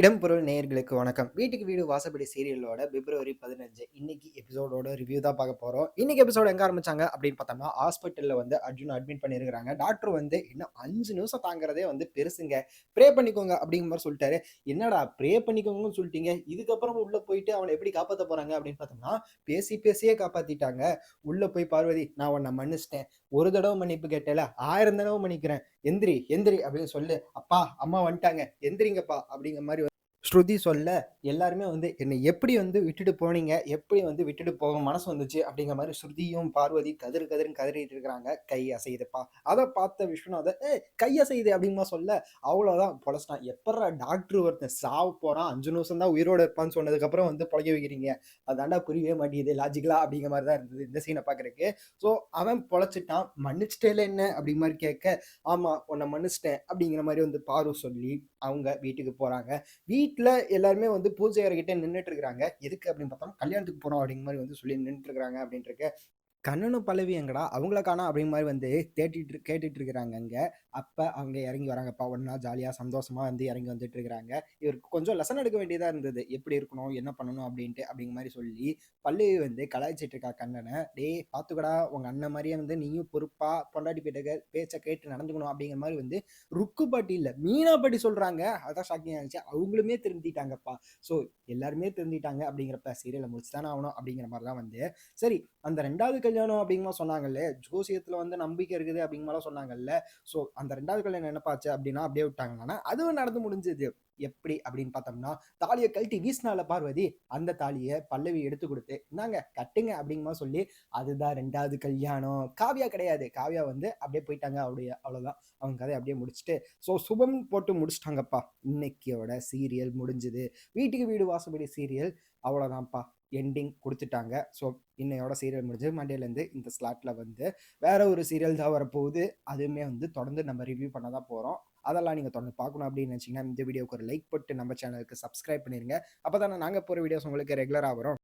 இடம்பொருள் நேயர்களுக்கு வணக்கம். வீட்டுக்கு வீடு வாசப்படி சீரியலோட பிப்ரவரி 15 இன்னைக்கு எபிசோடோட ரிவ்யூ தான் பார்க்க போறோம். இன்னைக்கு எபிசோட் எங்க ஆரம்பிச்சாங்க அப்படின்னு பார்த்தோம்னா, ஹாஸ்பிட்டல்ல வந்து அர்ஜுன் அட்மிட் பண்ணியிருக்கிறாங்க டாக்டர் வந்து இன்னும் அஞ்சு நிமிஷம் தாங்குறதே வந்து பெருசுங்க. ப்ரே பண்ணிக்கோங்க அப்படிங்கிற மாதிரி சொல்லிட்டாரு. என்னடா ப்ரே பண்ணிக்கோங்கன்னு சொல்லிட்டீங்க. இதுக்கப்புறம் உள்ள போயிட்டு அவனை எப்படி காப்பாத்த போறாங்க அப்படின்னு பார்த்தோம்னா, பேசி பேசியே காப்பாத்திட்டாங்க. உள்ள போய் பார்வதி நான் உன்னை மன்னிச்சிட்டேன் ஒரு தடவை மன்னிப்பு கேட்டல ஆயிரம் தடவை மன்னிக்கிறேன். எந்திரி எந்திரி அப்படின்னு சொல்லு. அப்பா அம்மா வந்துட்டாங்க. எந்திரிங்கப்பா அப்படிங்கிற மாதிரி ஸ்ருதி சொல்ல, எல்லாருமே வந்து என்னை எப்படி வந்து விட்டுட்டு போனீங்க? எப்படி வந்து விட்டுட்டு போக மனசு வந்துச்சு? அப்படிங்கிற மாதிரி ஸ்ருதியும், பார்வதி கதிர் கதறுன்னு கதறிட்டு இருக்கிறாங்க. கை அசையுதுப்பா. அதை பார்த்த விஸ்வநாதன், ஏ கை அசையுது" அப்படிமா சொல்ல, அவ்வளோதான் பொழச்சிட்டான் எப்புட்றா டாக்டர் ஒருத்தன் சாவ போகிறான் அஞ்சு நிமிஷம் தான் உயிரோட இருப்பான்னு சொன்னதுக்கப்புறம் வந்து பொழைக்க வைக்கிறீங்க. அதாண்டா புரியவே மாட்டேங்குது லாஜிக்கலா அப்படிங்கிற மாதிரி தான் இருந்தது இந்த சீனை பார்க்கறக்கு. ஸோ அவன் பொழைச்சிட்டான் மன்னிச்சிட்டேல என்ன? அப்படிங்கிற மாதிரி கேட்க, ஆமாம் உன்னை மன்னிச்சிட்டேன் அப்படிங்கிற மாதிரி வந்து பாரு சொல்லி, அவங்க வீட்டுக்கு போகிறாங்க வீட்டு வீட்டில் எல்லாருமே வந்து பூஜை அறைகிட்ட இருக்கிறாங்க. எதுக்கு அப்படின்னு பார்த்தா, கல்யாணத்துக்கு போகிறோம் அப்படிங்கிற மாதிரி வந்து சொல்லி நின்றுட்டு இருக்கிறாங்க அப்படின்ட்டு கண்ணனும் பல்லவி எங்கடா? அவங்கள காணா அப்படிங்கிற மாதிரி வந்து தேட்டிட்டு கேட்டுட்டு இருக்கிறாங்க அங்க. அப்ப அவங்க இறங்கி வராங்கப்பா. ஒன்றா ஜாலியா சந்தோஷமா வந்து இறங்கி வந்துட்டு இருக்கிறாங்க. இவருக்கு கொஞ்சம் லெசன் எடுக்க வேண்டியதா இருந்தது. எப்படி இருக்கணும்? என்ன பண்ணணும்? அப்படின்ட்டு அப்படிங்கிற மாதிரி சொல்லி, பல்லவி வந்து கலாய்ச்சிட்டு இருக்கா கண்ணனை "டேய் பார்த்துக்கடா, உங்க அண்ணன் மாதிரியே வந்து நீயும் பொறுப்பா பொண்டாட்டி பேட்ட பேச்ச கேட்டு நடந்துக்கணும்." அப்படிங்கிற மாதிரி வந்து ருக்கு பாட்டி இல்ல, மீனா பாட்டி சொல்றாங்க. அதான் ஷாக்கிங் இருந்துச்சு. அவங்களுமே திருந்திட்டாங்கப்பா. ஸோ எல்லாருமே திருந்திட்டாங்க அப்படிங்கிறப்ப சீரியல முடிச்சு தானே ஆகணும் அப்படிங்கிற மாரி தான் வந்து, சரி அந்த ரெண்டாவது கல்யாணம் அப்படிங்கிற மாரி சொன்னாங்கல்ல, ஜோசியத்தில் வந்து நம்பிக்கை இருக்குது அப்படிங்கிற சொன்னாங்கல்ல. ஸோ அந்த ரெண்டாவது கல்யாணம் என்னப்பாச்சு அப்படின்னா, அப்படியே விட்டாங்கன்னா அதுவும் நடந்து முடிஞ்சது. எப்படி அப்படின்னு பார்த்தோம்னா, தாலியை கழட்டி வீசினால பார்வதி, அந்த தாலியை பல்லவி எடுத்து கொடுத்து "இந்தாங்க கட்டுங்க" அப்படிங்கமா சொல்லி, அதுதான் ரெண்டாவது கல்யாணம். காவியா கிடையாது. காவியா வந்து அப்படியே போயிட்டாங்க. அப்படியே அவ்வளோதான். அவங்க கதை அப்படியே முடிச்சுட்டு, ஸோ சுபம் போட்டு முடிச்சுட்டாங்கப்பா. இன்னைக்கியோட சீரியல் முடிஞ்சுது. வீட்டுக்கு வீடு வாசப்படி சீரியல் அவ்வளோதான்ப்பா. எண்டிங் கொடுத்துட்டாங்க ஸோ இன்னையோட சீரியல் முடிஞ்சது. மண்டேலேருந்து இந்த ஸ்லாட்டில் வந்து வேற ஒரு சீரியல் தான் வரப்போகுது. அதுவுமே வந்து தொடர்ந்து நம்ம ரிவ்யூ பண்ண தான் போகிறோம் அதெல்லாம் நீங்கள் தொடர்ந்து பார்க்கணும் அப்படின்னு நினைச்சீங்கன்னா, இந்த வீடியோவுக்கு ஒரு லைக் போட்டு நம்ம சேனலுக்கு சப்ஸ்கிரைப் பண்ணிருங்க. அப்பதானே நாங்கள் போகிற வீடியோஸ் உங்களுக்கு ரெகுலராக வரும்.